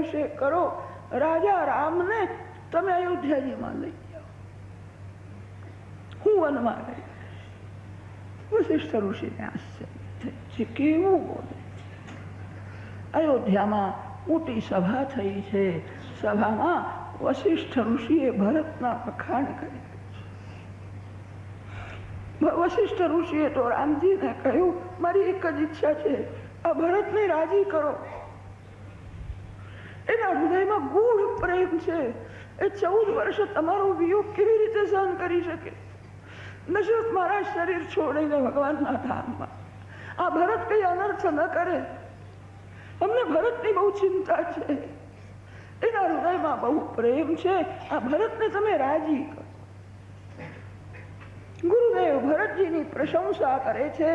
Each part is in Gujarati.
રાજ્યાભિષેક કરો. રાજા રામને તમે અયોધ્યાજીમાં લઈ જાઓ. હું વનમાં રહી. વશિષ્ઠ ઋષિએ ભરતના વખાણ કરી વશિષ્ઠ ઋષિએ તો રામજીને કહ્યું, મારી એક જ ઈચ્છા છે. આ ભરતને રાજી કરો. એના હૃદયમાં ગૂઢ પ્રેમ છે એ ચૌદ વર્ષે તમારો વિયોગ કેવી રીતે સહન કરી શકે નશરત મારા શરીર છોડીને ભગવાનના ધામમાં આ ભરત કઈ અનર્થ ન કરે અમને ભરતની બહુ ચિંતા છે એના હૃદયમાં બહુ પ્રેમ છે આ ભરતને તમે રાજી કરો ગુરુદેવ ભરતજીની પ્રશંસા કરે છે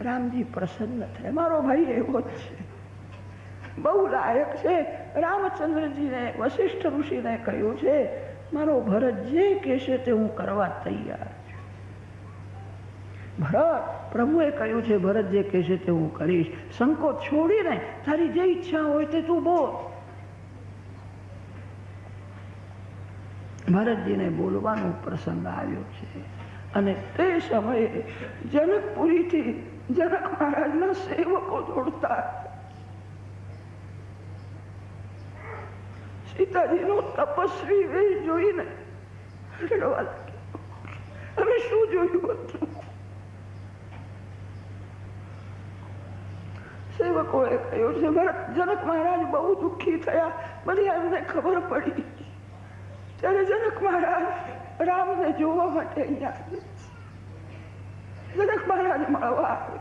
રામજી પ્રસન્ન થાય મારો ભાઈ એવો જ છે બહુ લાયક છે રામચંદ્રજીને વશિષ્ઠ ઋષિને કહ્યું છે, મારો ભરત જે કહેશે તે હું કરવા તૈયાર ભરત પ્રભુએ કહ્યું છે, ભરત જે કહેશે તે હું કરીશ. સંકોચ છોડીને તારી જે ઈચ્છા હોય તે તું બોલ. ભરતજીને બોલવાનો પ્રસંગ આવ્યો છે અને તે સમયે જનકપુરીથી જનક મહારાજના સેવકો દોડતા સીતાજીનો તપસ્વી વેશ જોઈને રડવા લાગ્યો હવે શું જોયું હતું સેવકોએ કહ્યું દુઃખી થયા બધી એમને ખબર પડી ત્યારે જનક મહારાજ રામને જોવા માટે જનક મહારાજ મળવા આવે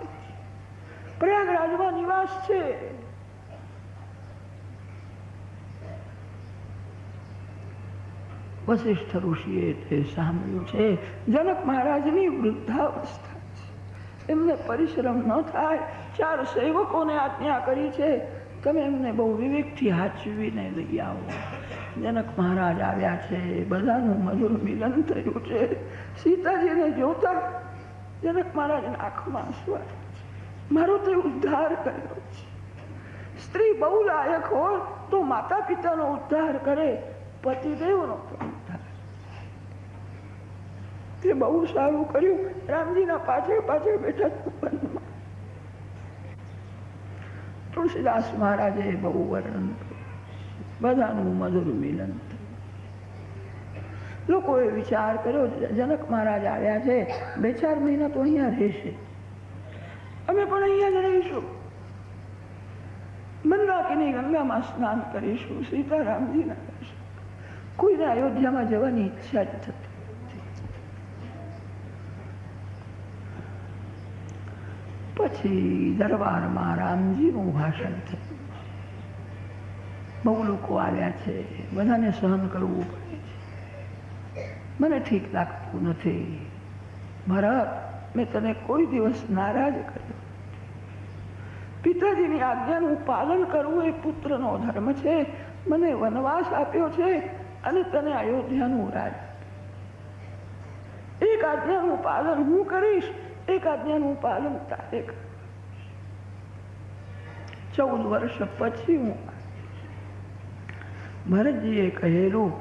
પ્રયાગરાજમાં નિવાસ છે વશિષ્ઠ ઋષિએ તે સાંભળ્યું છે. જનક મહારાજની વૃદ્ધાવસ્થા છે. એમને પરિશ્રમ ન થાય. ચાર સેવકોને આજ્ઞા કરી છે. તમે એમને બહુ વિવેકથી હાચવીને લઈ આવો. જનક મહારાજ આવ્યા છે. બધાનું મધુર મિલન થયું છે. સીતાજીને જોતા જનક મહારાજના આંખમાં આંસુ મારો તે ઉદ્ધાર કર્યો છે. સ્ત્રી બહુ લાયક હોય તો માતા પિતાનો ઉદ્ધાર કરે, પતિદેવનો પણ. તે બહુ સારું કર્યું. રામજીના પાછળ પાછળ બેઠા તુલસીદાસ મહારાજે બહુ વર્ણન બધાનું મધુર મિલન લોકોએ વિચાર કર્યો, જનક મહારાજ આવ્યા છે. બે ચાર મહિના તો અહીંયા રહેશે. અમે પણ અહીંયા જ રહીશું. મંદાકીની ગંગામાં સ્નાન કરીશું, સીતારામજીના દર્શન કોઈને અયોધ્યામાં જવાની ઈચ્છા જ થતી પછી દરબારમાં રામજીનું ભાષણ થયું. બહુ લોકો આવ્યા છે, બધાને સહન કરવું પડે છે. મને ઠીક લાગતું નથી. ભરત, મેં તને કોઈ દિવસ નારાજ કર્યો પિતાજીની આજ્ઞાનું પાલન કરવું એ પુત્રનો ધર્મ છે. મને વનવાસ આપ્યો છે અને તને અયોધ્યાનું રાજ. એક આજ્ઞાનું પાલન હું કરીશ એક આજ્ઞાનું પાલન તારે ચૌદ વર્ષ પછી હું ભરતજીએ કહેલું,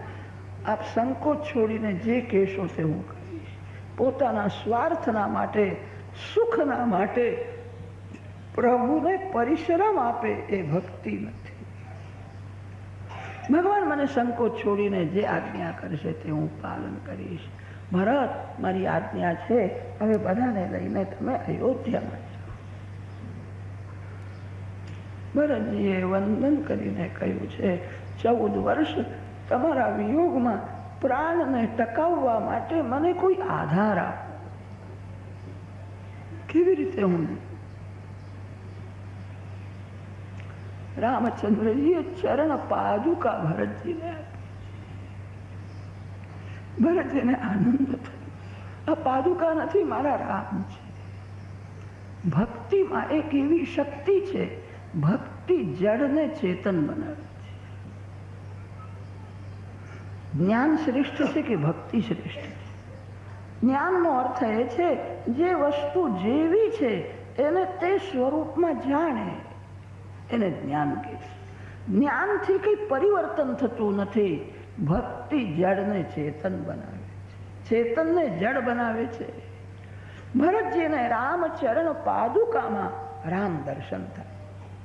આપ સંકોચ છોડીને જે કહેશો તે હું પોતાના સ્વાર્થના માટે, સુખના માટે પ્રભુને પરિશ્રમ આપે એ ભક્તિ નથી. ભગવાન મને સંકોચ છોડીને જે આજ્ઞા કરશે તે હું પાલન કરીશ. ભરત, મારી આજ્ઞા છે, હવે બધાને લઈને તમે અયોધ્યામાં ભરતજીએ વંદન કરીને કહ્યું છે, ચૌદ વર્ષ તમારા વિયોગમાં પ્રાણને ટકાવવા માટે મને કોઈ આધાર આપો. કેવી રીતે હું? રામચંદ્રજીએ ચરણ પાદુકા ભરતજીને ભરતજીને આનંદ આ પાદુકા નથી મારા રામ છે. ભક્તિમાં એક એવી શક્તિ છે, ભક્તિ જડને ચેતન બનાવે છે. જ્ઞાન શ્રેષ્ઠ છે કે ભક્તિ શ્રેષ્ઠ છે? જ્ઞાનનો અર્થ એ છે, જે વસ્તુ જેવી છે, એને તે સ્વરૂપમાં જાણે. એને જ્ઞાન કહે જ્ઞાનથી કંઈ પરિવર્તન થતું નથી. ભક્તિ જડને ચેતન બનાવે છે. ચેતનને જડ બનાવે છે. ભરતજીને રામચરણ પાદુકામાં રામ દર્શન થાય.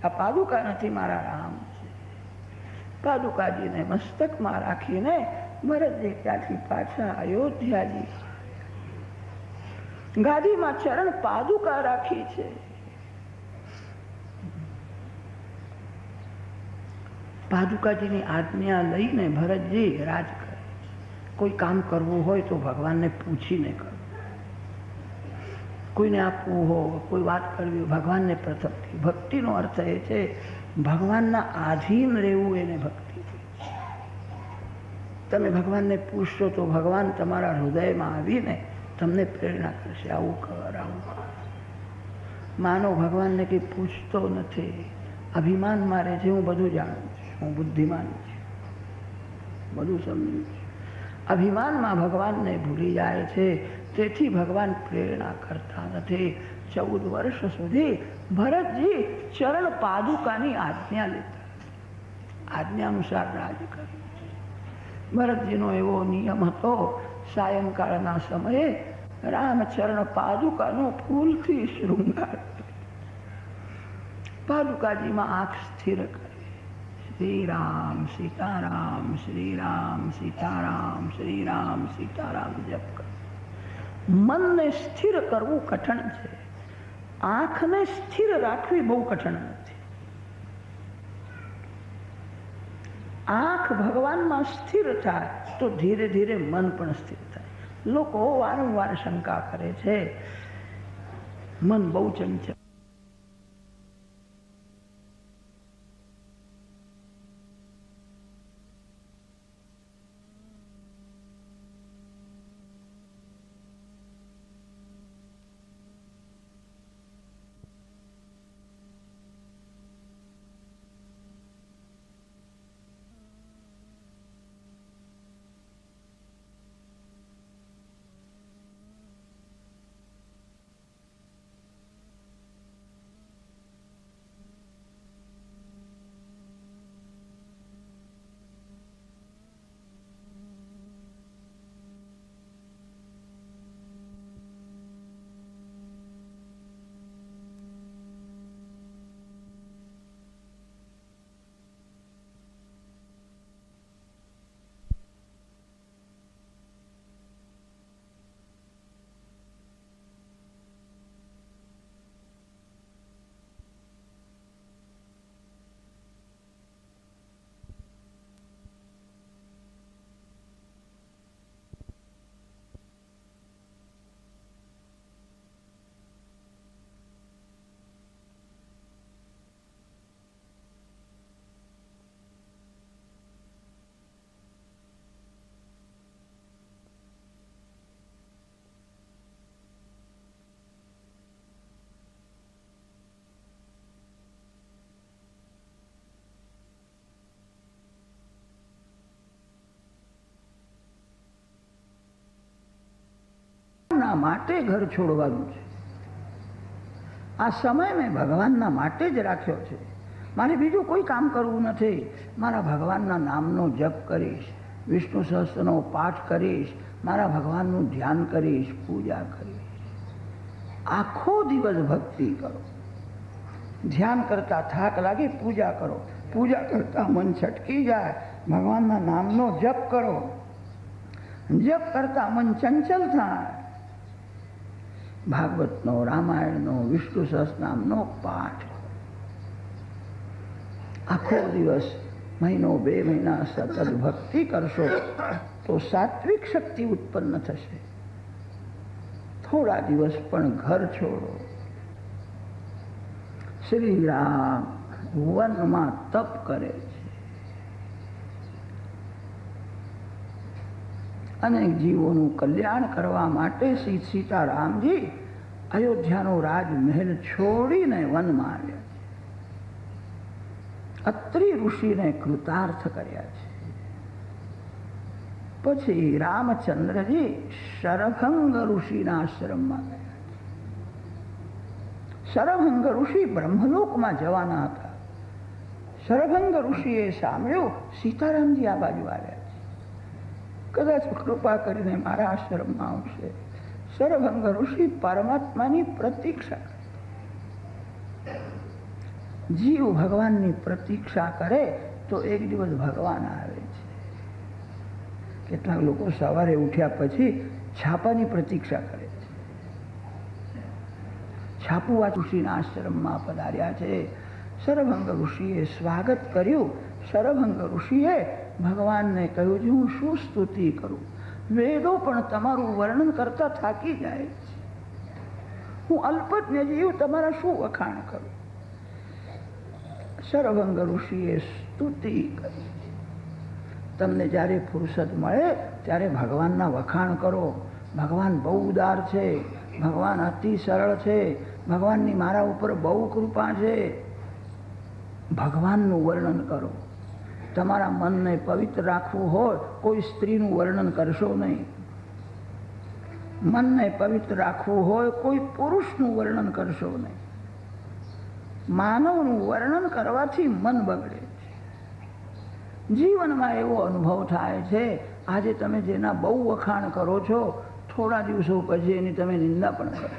આ પાદુકા નથી મારા રામ છે. પાદુકાજીને મસ્તકમાં રાખીને ભરતજી ત્યાંથી પાછા અયોધ્યાજી ગાદીમાં ચરણ પાદુકા રાખી છે. પાદુકાજીની આજ્ઞા લઈને ભરતજી રાજ કરે. કોઈ કામ કરવું હોય તો ભગવાનને પૂછીને કરવું કોઈને આપવું હોય, કોઈ વાત કરવી હોય, ભગવાનને પ્રથમથી ભક્તિનો અર્થ એ છે, ભગવાનના આધીન રહેવું એને ભક્તિ તમે ભગવાનને પૂછશો તો ભગવાન તમારા હૃદયમાં આવીને તમને પ્રેરણા કરશે. આવું કર આવું કર. માનો ભગવાનને કંઈ પૂછતો નથી. અભિમાન મારે છે, હું બધું જાણું હું બુદ્ધિમાન છું. બધું સમજું છું. અભિમાનમાં ભગવાનને ભૂલી જાય છે, તેથી ભગવાન પ્રેરણા કરતા નથી. ચૌદ વર્ષ સુધી ભરતજી ચરણ પાદુકાની આજ્ઞા લેતા. આજ્ઞા અનુસાર રાજ કર્યું. ભરતજીનો એવો નિયમ હતો, સાયંકાળના સમયે રામચરણ પાદુકાનો ફૂલથી શૃંગાર પાદુકાજીમાં આંખ સ્થિર કરે. શ્રીરામ સીતારામ શ્રીરામ સીતારામ શ્રીરામ સીતારામ જપ કર. મનને સ્થિર કરવું કઠણ છે. આંખને સ્થિર રાખવી બહુ કઠણ નથી. આંખ ભગવાનમાં સ્થિર થાય તો ધીરે ધીરે મન પણ સ્થિર થાય. લોકો વારંવાર શંકા કરે છે. મન બહુ ચંચળ માટે ઘર છોડવાનું છે. આ સમય મેં ભગવાનના માટે જ રાખ્યો છે. મારે બીજું કોઈ કામ કરવું નથી. મારા ભગવાનના નામનો જપ કરીશ, વિષ્ણુ સહસ્ત્રનો પાઠ કરીશ, મારા ભગવાનનું ધ્યાન કરીશ, પૂજા કરીશ. આખો દિવસ ભક્તિ કરો. ધ્યાન કરતા થાક લાગે, પૂજા કરો. પૂજા કરતા મન છટકી જાય. ભગવાનના નામનો જપ કરો. જપ કરતા મન ચંચલ થાય. ભાગવતનો, રામાયણનો, વિષ્ણુ સહસ્રનામનો પાઠ. આખો દિવસ, મહિનો, બે મહિના સતત ભક્તિ કરશો, તો સાત્વિક શક્તિ ઉત્પન્ન થશે. થોડા દિવસ પણ ઘર છોડો. શ્રી રામ વનમાં તપ કરે છે અને જીવોનું કલ્યાણ કરવા માટે શ્રી સીતારામજી અયોધ્યાનો રાજમહેલ છોડીને વનમાં આવ્યા છે. અત્રિ ઋષિને કૃતાર્થ કર્યા છે. પછી રામચંદ્રજી શરભંગ ઋષિના આશ્રમમાં ગયા શરભંગ ઋષિ બ્રહ્મલોકમાં જવાના હતા. શરભંગ ઋષિએ સાંભળ્યું, સીતારામજી આ બાજુ આવ્યા કદાચ કૃપા કરીને મારા આશ્રમમાં આવશે. સર્વંગ ઋષિ પરમાત્માની પ્રતીક્ષા. જીવ ભગવાનની પ્રતીક્ષા કરે તો એક દિવસ ભગવાન આવે છે. કેટલાક લોકો સવારે ઉઠ્યા પછી છાપાની પ્રતીક્ષા કરે છે. છાપુવા ઋષિના આશ્રમમાં પધાર્યા છે. સરભંગ ઋષિએ સ્વાગત કર્યું. સરભંગ ઋષિએ ભગવાનને કહ્યું છે હું શું સ્તુતિ કરું. વેદો પણ તમારું વર્ણન કરતા થાકી જાય છે. હું અલ્પજ્ઞ જીવ, તમારા શું વખાણ કરું? સર્વંગ ઋષિએ સ્તુતિ કરી. તમને જ્યારે ફુરસદ મળે, ત્યારે ભગવાનના વખાણ કરો. ભગવાન બહુ ઉદાર છે. ભગવાન અતિ સરળ છે. ભગવાનની મારા ઉપર બહુ કૃપા છે. ભગવાનનું વર્ણન કરો. તમારા મનને પવિત્ર રાખવું હોય, કોઈ સ્ત્રીનું વર્ણન કરશો નહીં. મનને પવિત્ર રાખવું હોય, કોઈ પુરુષનું વર્ણન કરશો નહીં. માનવનું વર્ણન કરવાથી મન બગડે છે. જીવનમાં એવો અનુભવ થાય છે, આજે તમે જેના બહુ વખાણ કરો છો, થોડા દિવસો પછી એની તમે નિંદા પણ કરો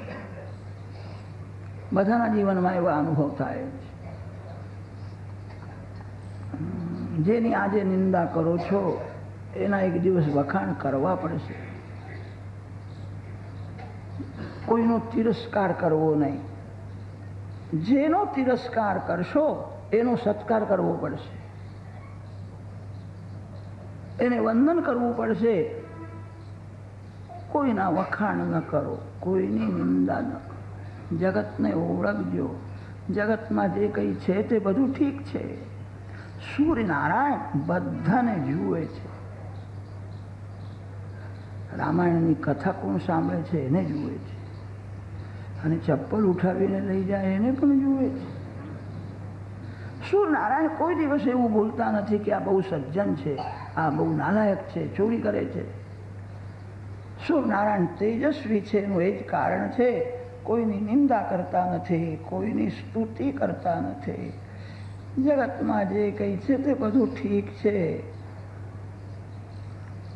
બધાના જીવનમાં એવા અનુભવ થાય છે. જેની આજે નિંદા કરો છો, એના એક દિવસ વખાણ કરવા પડશે. કોઈનો તિરસ્કાર કરવો નહીં. જેનો તિરસ્કાર કરશો, એનો સત્કાર કરવો પડશે. એને વંદન કરવું પડશે. કોઈના વખાણ ન કરો, કોઈની નિંદા ન કરો. જગતને ઓળખજો. જગતમાં જે કંઈ છે તે બધું ઠીક છે. સૂર્યનારાયણ બધાને જુએ છે. રામાયણની કથા કોણ સાંભળે છે એને જુએ છે. અને ચપ્પલ ઉઠાવીને લઈ જાય એને પણ જુએ છે. સૂર્યનારાયણ કોઈ દિવસ એવું બોલતા નથી કે આ બહુ સજ્જન છે, આ બહુ નાલાયક છે, ચોરી કરે છે. સૂર્યનારાયણ તેજસ્વી છે, એનું એ જ કારણ છે, કોઈની નિંદા કરતા નથી, કોઈની સ્તુતિ કરતા નથી. જગતમાં જે કંઈ છે તે બધું ઠીક છે.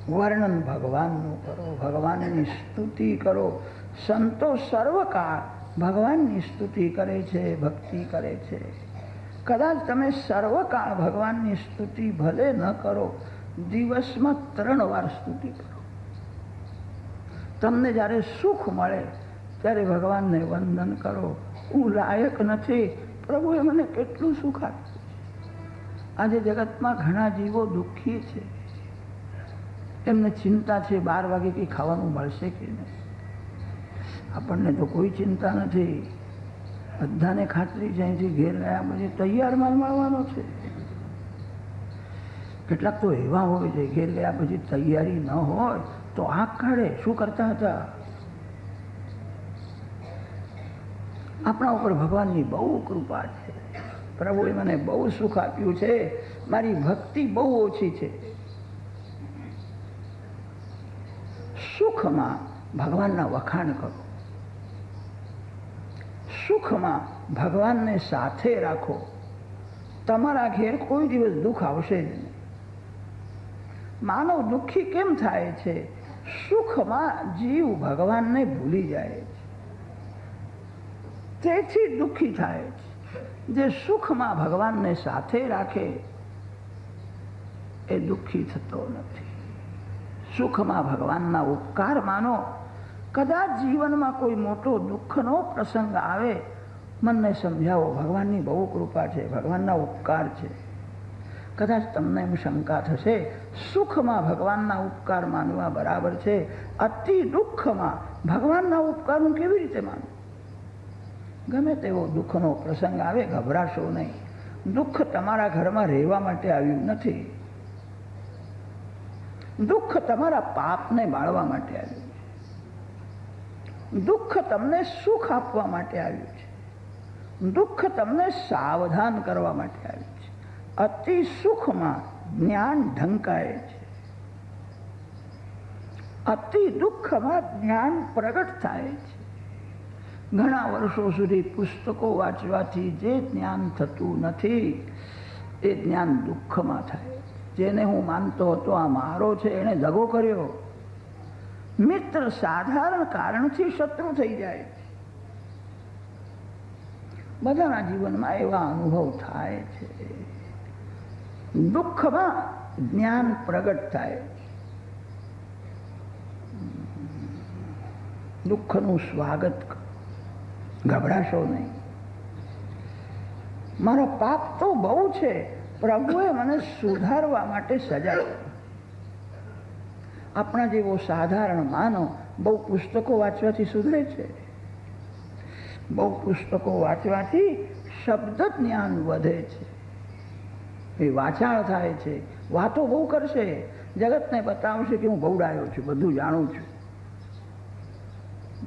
વર્ણન ભગવાનનું કરો, ભગવાનની સ્તુતિ કરો. સંતો સર્વકાળ ભગવાનની સ્તુતિ કરે છે, ભક્તિ કરે છે. કદાચ તમે સર્વકાળ ભગવાનની સ્તુતિ ભલે ન કરો, દિવસમાં ત્રણ વાર સ્તુતિ કરો. તમને જ્યારે સુખ મળે, ત્યારે ભગવાનને વંદન કરો. હું લાયક નથી. પ્રભુએ મને કેટલું સુખ આપ્યું આજે જગતમાં ઘણા જીવો દુઃખી છે. એમને ચિંતા છે બાર વાગે કંઈ ખાવાનું મળશે કે નહીં? આપણને તો કોઈ ચિંતા નથી. બધાને ખાતરી છે અહીંથી ઘેર ગયા પછી તૈયાર માલ મળવાનો છે. કેટલાક તો એવા હોય છે, ઘેર ગયા પછી તૈયારી ન હોય તો આંખ કાઢે. શું કરતા હતા? આપણા ઉપર ભગવાનની બહુ કૃપા છે. પ્રભુએ મને બહુ સુખ આપ્યું છે. મારી ભક્તિ બહુ ઓછી છે. સુખમાં ભગવાનના વખાણ કરો. સુખમાં ભગવાનને સાથે રાખો. તમારા ઘેર કોઈ દિવસ દુઃખ આવશે જ નહીં. માનવ દુઃખી કેમ થાય છે? સુખમાં જીવ ભગવાનને ભૂલી જાય. તેથી દુઃખી થાય છે. જે સુખમાં ભગવાનને સાથે રાખે, એ દુઃખી થતો નથી. સુખમાં ભગવાનના ઉપકાર માનો. કદાચ જીવનમાં કોઈ મોટો દુઃખનો પ્રસંગ આવે, મનને સમજાવો, ભગવાનની બહુ કૃપા છે, ભગવાનના ઉપકાર છે. કદાચ તમને એમ શંકા થશે, સુખમાં ભગવાનના ઉપકાર માનવા બરાબર છે. અતિ દુઃખમાં ભગવાનના ઉપકારનું કેવી રીતે માનવું? ગમે તેવો દુઃખનો પ્રસંગ આવે, ગભરાશો નહીં. દુઃખ તમારા ઘરમાં રહેવા માટે આવ્યું નથી. દુઃખ તમારા પાપને બાળવા માટે આવ્યું છે. દુઃખ તમને સુખ આપવા માટે આવ્યું છે. દુઃખ તમને સાવધાન કરવા માટે આવ્યું છે. અતિ સુખમાં જ્ઞાન ઢંકાય છે. અતિ દુઃખમાં જ્ઞાન પ્રગટ થાય છે. ઘણા વર્ષો સુધી પુસ્તકો વાંચવાથી જે જ્ઞાન થતું નથી, એ જ્ઞાન દુઃખમાં થાય. જેને હું માનતો હતો, આ મારો છે, એણે દગો કર્યો. મિત્ર સાધારણ કારણથી શત્રુ થઈ જાય. બધાના જીવનમાં એવા અનુભવ થાય છે. દુઃખમાં જ્ઞાન પ્રગટ થાય. દુઃખનું સ્વાગત કરો ગભરાશો નહીં. મારો પાપ તો બહુ છે. પ્રભુએ મને સુધારવા માટે સજા આપણા જેવો સાધારણ માનવ બહુ પુસ્તકો વાંચવાથી સુધરે છે. બહુ પુસ્તકો વાંચવાથી શબ્દ જ્ઞાન વધે છે. એ વાચાણ થાય છે. વાતો બહુ કરશે. જગતને બતાવશે કે હું બહુ ડાયો છું, બધું જાણું છું.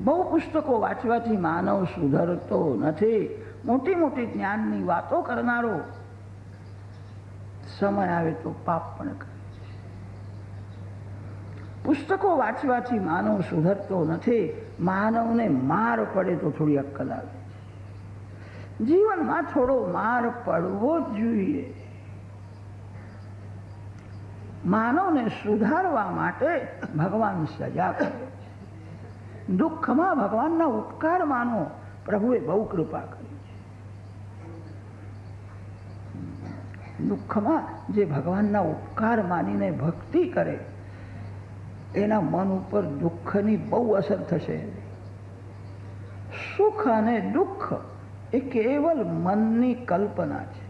બહુ પુસ્તકો વાંચવાથી માનવ સુધરતો નથી. મોટી મોટી જ્ઞાનની વાતો કરનારો સમય આવે તો પાપ પણ કરે પુસ્તકો વાંચવાથી માનવ સુધરતો નથી. માનવને માર પડે તો થોડી અક્કલ આવે જીવનમાં થોડો માર પડવો જ જોઈએ. માનવને સુધારવા માટે ભગવાન સજા કરે દુઃખમાં ભગવાનના ઉપકાર માનો પ્રભુએ બહુ કૃપા કરી છે. દુઃખમાં જે ભગવાનના ઉપકાર માનીને ભક્તિ કરે, એના મન ઉપર દુઃખની બહુ અસર થશે. સુખ અને દુઃખ એ કેવલ મનની કલ્પના છે.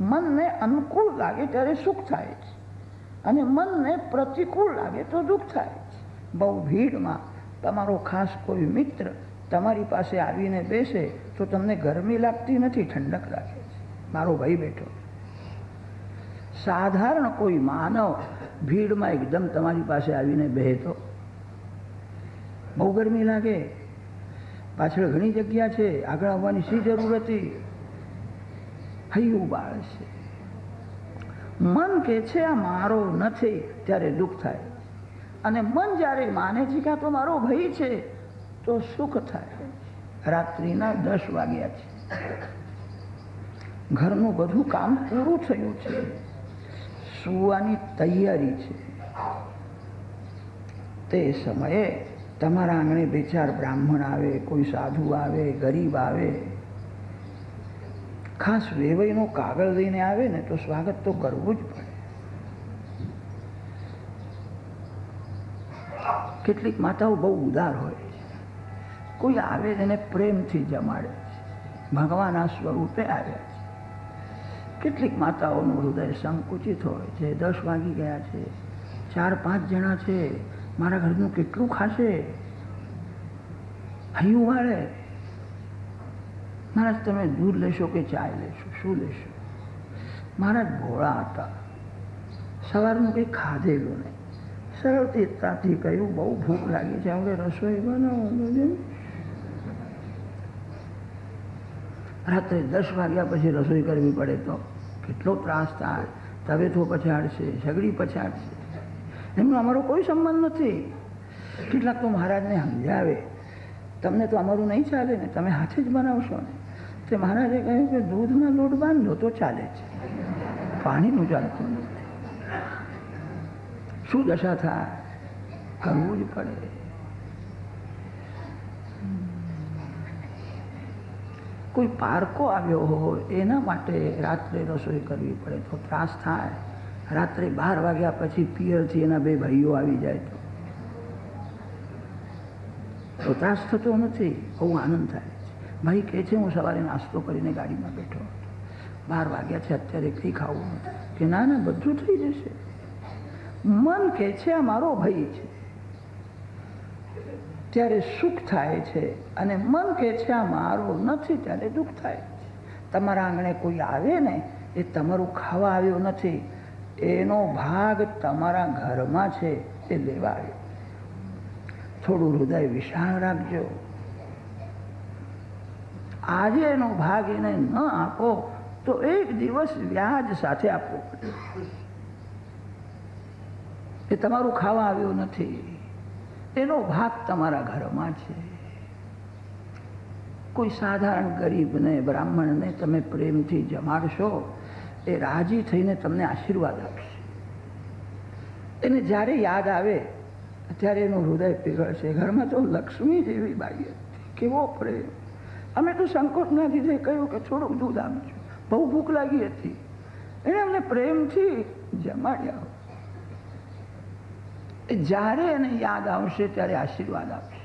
મનને અનુકૂળ લાગે ત્યારે સુખ થાય છે. અને મનને પ્રતિકૂળ લાગે તો દુઃખ થાય. બહુ ભીડમાં. તમારો ખાસ કોઈ મિત્ર તમારી પાસે આવીને બેસે તો તમને ગરમી લાગતી નથી, ઠંડક રાખે છે. મારો ભાઈ બેઠો. સાધારણ કોઈ માનવ ભીડમાં એકદમ તમારી પાસે આવીને બેહે તો બહુ ગરમી લાગે. પાછળ ઘણી જગ્યા છે, આગળ આવવાની શી જરૂર હતી? હૈયું બાળ છે. મન કે છે, આ મારો નથી, ત્યારે દુઃખ થાય. અને મન જ્યારે માને છે કે આ તો મારો ભાઈ છે, તો સુખ થાય. રાત્રિના દસ વાગ્યા છે. ઘરનું બધું કામ પૂરું થયું છે. સુવાની તૈયારી છે. તે સમયે તમારા આંગણે બે ચાર બ્રાહ્મણ આવે, કોઈ સાધુ આવે, ગરીબ આવે. ખાસ વેવઈનો કાગળ લઈને આવે ને તો સ્વાગત તો કરવું જ પડે કેટલીક માતાઓ બહુ ઉદાર હોય છે. કોઈ આવે એને પ્રેમથી જમાડે છે. ભગવાનના સ્વરૂપે આવે છે. કેટલીક માતાઓનું હૃદય સંકુચિત હોય છે. દસ વાગી ગયા છે. ચાર, પાંચ જણા છે. મારા ઘરનું કેટલું ખાશે? હૈયું વાળે. મહારાજ, તમે દૂધ લેશો કે ચાય લેશો? શું લેશો? મહારાજ ભોળા હતા. સવારનું કંઈ ખાધેલું નહીં. સરળતાથી કહ્યું, બહુ ભૂખ લાગી છે આપણે રસોઈ બનાવો. રાત્રે દસ વાગ્યા પછી રસોઈ કરવી પડે તો કેટલો ત્રાસ થાય. તવેથો પછાડશે સગડી પછાડશે. એમનો અમારો કોઈ સંબંધ નથી. કેટલાક તો મહારાજને સમજાવે. તમને તો અમારું નહીં ચાલે ને, તમે હાથે જ બનાવશો ને. તે મહારાજે કહ્યું કે, દૂધના લોટ બાંધો તો ચાલે છે. પાણીનું ચાલતું શું દશા થાય? કરવું જ પડે. કોઈ પારકો આવ્યો હોય, એના માટે રાત્રે રસોઈ કરવી પડે, તો ત્રાસ થાય. રાત્રે બાર વાગ્યા પછી પિયરથી એના બે ભાઈઓ આવી જાય તો. ત્રાસ થતો નથી, બહુ આનંદ થાય છે. ભાઈ કહે છે, હું સવારે નાસ્તો કરીને ગાડીમાં બેઠો હતો. બાર વાગ્યા છે, અત્યારે કંઈ ખાવું નથી. કે ના ના, બધું થઈ જશે. મન કે છે, આ મારો ભાઈ છે. ત્યારે સુખ થાય છે અને મન કે છે, આ મારો નથી, ત્યારે દુઃખ થાય છે. તમારા આંગણે કોઈ આવે ને, એ તમારું ખાવા આવ્યો નથી, એનો ભાગ તમારા ઘરમાં છે, એ લેવા આવ્યો. થોડું હૃદય વિશાળ રાખજો. આજે એનો ભાગ એને ન આપો, તો એક દિવસ વ્યાજ સાથે આપવો પડે. એ તમારું ખાવા આવ્યું નથી. એનો ભાગ તમારા ઘરમાં છે. કોઈ સાધારણ ગરીબને, બ્રાહ્મણને તમે પ્રેમથી જમાડશો, એ રાજી થઈને તમને આશીર્વાદ આપશે. એને જ્યારે યાદ આવે ત્યારે એનું હૃદય પીગળશે. ઘરમાં તો લક્ષ્મી જેવી બાઈ હતી. કેવો પ્રેમ. અમે તો સંકોચના લીધે કહ્યું કે થોડુંક દૂધ આપજો. બહુ ભૂખ લાગી હતી. એણે અમને પ્રેમથી જમાડ્યા. જ્યારે એને યાદ આવશે ત્યારે આશીર્વાદ આપશે.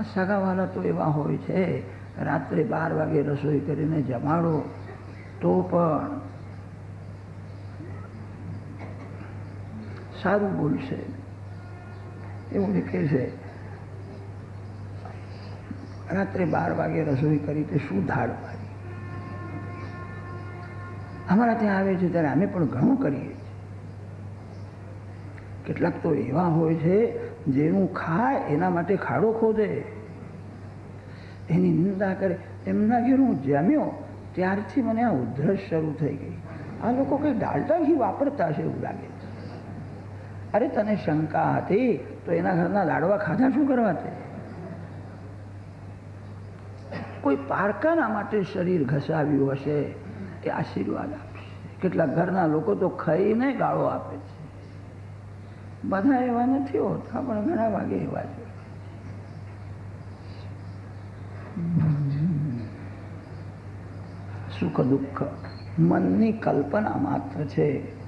આ સગાવાલા તો એવા હોય છે, રાત્રે બાર વાગે રસોઈ કરીને જમાડો, તો પણ સારું બોલશે. એવું લીખે છે, રાત્રે બાર વાગે રસોઈ કરી તે શું ધાડ મારી? અમારા ત્યાં આવે છે ત્યારે અમે પણ ઘણું કરીએ. કેટલાક તો એવા હોય છે, જેનું ખાય એના માટે ખાડો ખોદે. એની નિંદા કરે. એમના ઘેર હું જમ્યો, ત્યારથી મને આ ઉધરસ શરૂ થઈ ગઈ. આ લોકો કંઈ ડાલટા ઘી વાપરતા છે એવું લાગે અરે તને શંકા હતી તો એના ઘરના લાડવા ખાધા શું કરવા તે? કોઈ પારકાના માટે શરીર ઘસાવ્યું હશે, એ આશીર્વાદ આપશે. કેટલાક ઘરના લોકો તો ખાઈને ગાળો આપે છે. બધા એવા નથી હોતા. પણ ઘણા ભાગે એવા છે. સુખ દુઃખ. મનની કલ્પના માત્ર છે.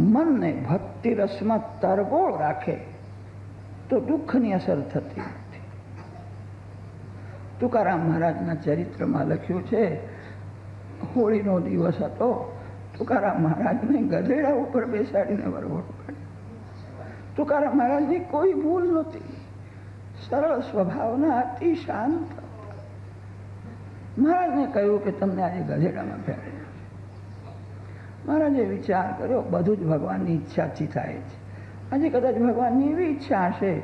મનને ભક્તિ રસમાં તરબોળ રાખે તો દુઃખની અસર થતી નથી. તુકારામ મહારાજના ચરિત્રમાં લખ્યું છે, હોળીનો દિવસ હતો. તુકારામ મહારાજને ગધેડા ઉપર બેસાડીને વરઘોડો કાઢ્યો તુકારામ મહારાજની કોઈ ભૂલ નહોતી. સરળ સ્વભાવના અતિ શાંત. મહારાજને કહ્યું કે તમને આજે ગધેડામાં ફેરે મહારાજે વિચાર કર્યો, બધું જ ભગવાનની ઈચ્છાથી થાય છે. આજે કદાચ ભગવાનની એવી ઈચ્છા હશે,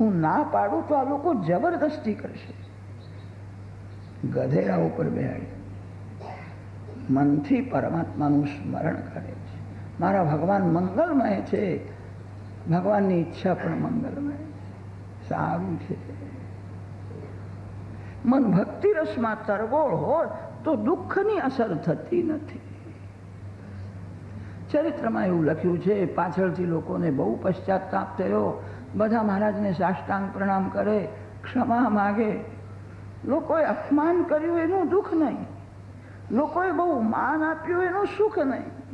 હું ના પાડું તો આ લોકો જબરદસ્તી કરશે. ગધેડા ઉપર બેહાડી. મનથી પરમાત્માનું સ્મરણ કરે છે. મારા ભગવાન મંગલમય છે. ભગવાનની ઈચ્છા પણ મંગલમય સારું છે. મન ભક્તિ રસમાં તરગોળ હોય તો દુઃખની અસર થતી નથી. ચરિત્રમાં એવું લખ્યું છે, પાછળથી લોકોને બહુ પશ્ચાતાપ થયો. બધા મહારાજને સાષ્ટાંગ પ્રણામ કરે, ક્ષમા માગે. લોકોએ અપમાન કર્યું એનું દુઃખ નહીં. લોકોએ બહુ માન આપ્યું એનું સુખ નહીં.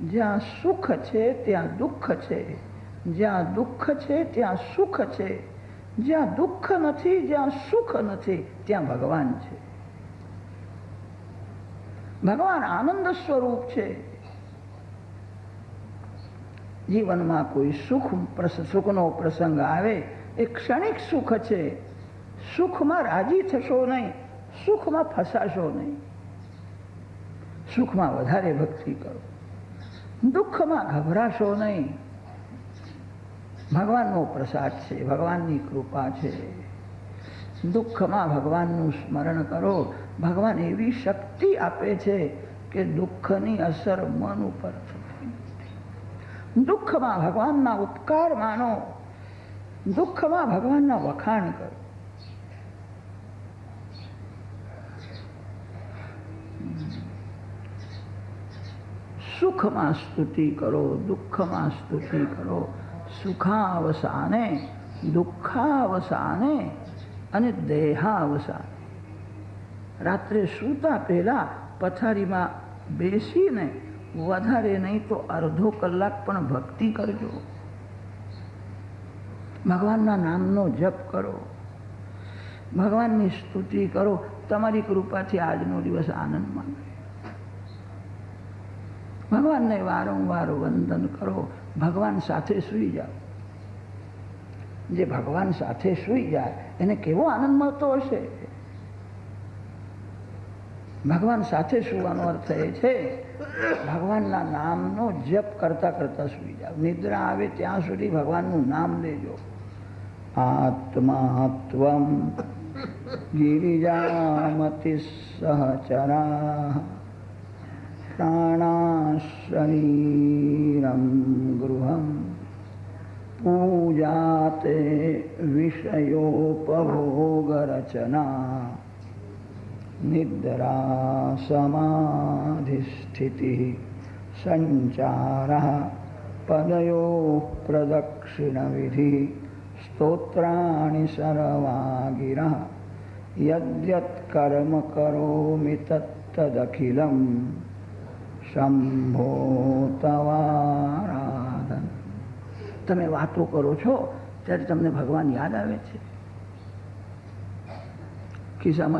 જ્યાં સુખ છે, ત્યાં દુઃખ છે. જ્યાં દુઃખ છે, ત્યાં સુખ છે. જ્યાં દુઃખ નથી, જ્યાં સુખ નથી, ત્યાં ભગવાન છે. ભગવાન આનંદ સ્વરૂપ છે. જીવનમાં કોઈ સુખ સુખનો પ્રસંગ આવે, એ ક્ષણિક સુખ છે. સુખમાં રાજી થશો નહીં, સુખમાં ફસાશો નહીં. સુખમાં વધારે ભક્તિ કરો. દુઃખમાં ગભરાશો નહીં. ભગવાનનો પ્રસાદ છે, ભગવાનની કૃપા છે. દુઃખમાં ભગવાનનું સ્મરણ કરો. ભગવાન એવી શક્તિ આપે છે કે દુઃખની અસર મન ઉપર દુઃખમાં ભગવાનના ઉપકાર માનો. દુઃખમાં ભગવાનના વખાણ કરો. સુખમાં સ્તુતિ કરો, દુઃખમાં સ્તુતિ કરો. સુખાવસાને, દુઃખાવસાને અને દેહાવસાને. રાત્રે સૂતા પહેલા પથારીમાં બેસીને વધારે નહીં તો અડધો કલાક પણ ભક્તિ કરજો. ભગવાનના નામનો જપ કરો. ભગવાનની સ્તુતિ કરો. તમારી કૃપાથી આજનો દિવસ આનંદમાં ગયો ભગવાનને વારંવાર વંદન કરો, ભગવાન સાથે સૂઈ જાઓ. જે ભગવાન સાથે સૂઈ જાય, એને કેવો આનંદ મળતો હશે? ભગવાન સાથે સુવાનો અર્થ એ છે, ભગવાનના નામનો જપ કરતા કરતા સૂઈ જાઓ. નિદ્રા આવે ત્યાં સુધી ભગવાનનું નામ લેજો. આત્માત્વમ ગિરિજામતિ સહચરા शरीरं गृहं पूजाते विषयोपभोगरचना निद्रा समाधिस्थितिः सञ्चारः पदयोः प्रदक्षिणविधिः स्तोत्राणि सर्वागिरः यद्यत्कर्म करोमि तत्तदखिलम् શંભો તમે વાતો કરો છો ત્યારે તમને ભગવાન યાદ આવે છે. ખિસ્સામાં